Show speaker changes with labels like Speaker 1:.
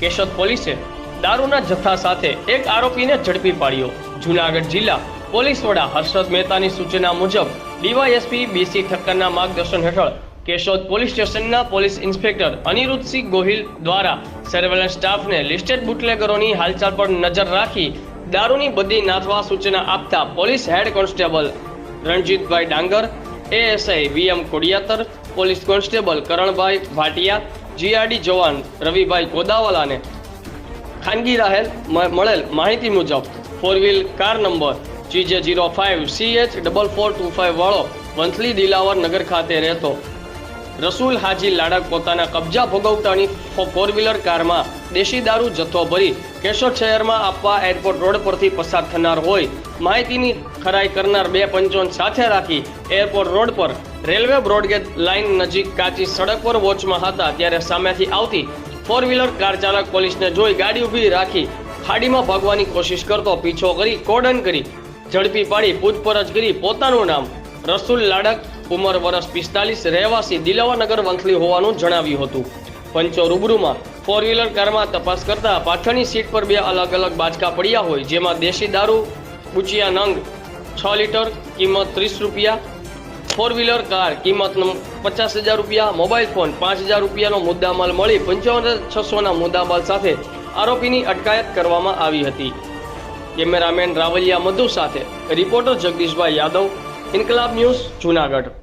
Speaker 1: કેશોદ પોલીસે દારૂના જથ્થા સાથે એક આરોપીને ઝડપી પાડ્યો. જુનાગઢ જિલ્લા પોલીસ વડા હર્ષદ મહેતાની સૂચના મુજબ ડીવાયએસપી બીસી ઠક્કરના માર્ગદર્શન હેઠળ કેશોદ પોલીસ સ્ટેશનના પોલીસ ઇન્સ્પેક્ટર અનિરુદ્ધસિંહ ગોહિલ દ્વારા સર્વેલન્સ સ્ટાફને લિસ્ટેડ બુટલેગરોની હાલચાલ પર નજર રાખી દારૂની બધી નાથવા સૂચના આપતા police head constable Ranjitbhai Dangar, ASI VM Kodiyatar, police constable Karanbhai Bhatia GRD જવાન રવિભાઈ ગોદાવાલાને ખાનગી રાહેલ મળેલ માહિતી મુજબ four wheel car number GJ zero five C H double four two five વાળો વંથલી દિલાવર નગર ખાતે રહેતો રસૂલ હાજી લાડક પોતાના કબજા ભોગવતાની ફોર વ્હીલર કારમાં દેશી દારૂ જથ્થો ભરી કેશોદ શહેરમાં આપવા એરપોર્ટ રોડ પરથી પસાર થનાર હોય, માહિતીની ખરાઈ કરનાર બે પંચોન સાથે રાખી એરપોર્ટ રોડ પર રેલવે બ્રોડગેજ લાઇન નજીક કાચી સડક પર વોચમાં હતા. ત્યારે સામેથી આવતી ફોર વ્હીલર કાર ચાલક પોલીસને જોઈ ગાડી ઊભી રાખી ખાડીમાં ભાગવાની કોશિશ કરતો પીછો કરી કોડન કરી ઝડપી પાડી પૂછપરછ કરી પોતાનું નામ રસુલ લાડક ઉંમર વર્ષ પિસ્તાલીસ રહેવાસી દિલાવાનગર વંથલી હોવાનું જણાવ્યું હતું. પંચો રૂબરૂમાં ફોર વ્હીલર કારમાં તપાસ કરતા પાછળની સીટ પર બે અલગ અલગ બાચકા પડ્યા હોય, જેમાં દેશી દારૂ, બુચિયા નંગ, છ લીટર કિંમત ત્રીસ રૂપિયા ફોર વ્હીલર કાર કિંમત પચાસ હજાર રૂપિયા, મોબાઈલ ફોન પાંચ હજાર રૂપિયાનો મુદ્દામાલ મળી પંચાવન છસોના મુદ્દામાલ સાથે આરોપીની અટકાયત કરવામાં આવી હતી. કેમેરામેન રાવલિયા મધુ સાથે રિપોર્ટર જગદીશભાઈ યાદવ, ઇન્કલાબ ન્યૂઝ જુનાગઢ.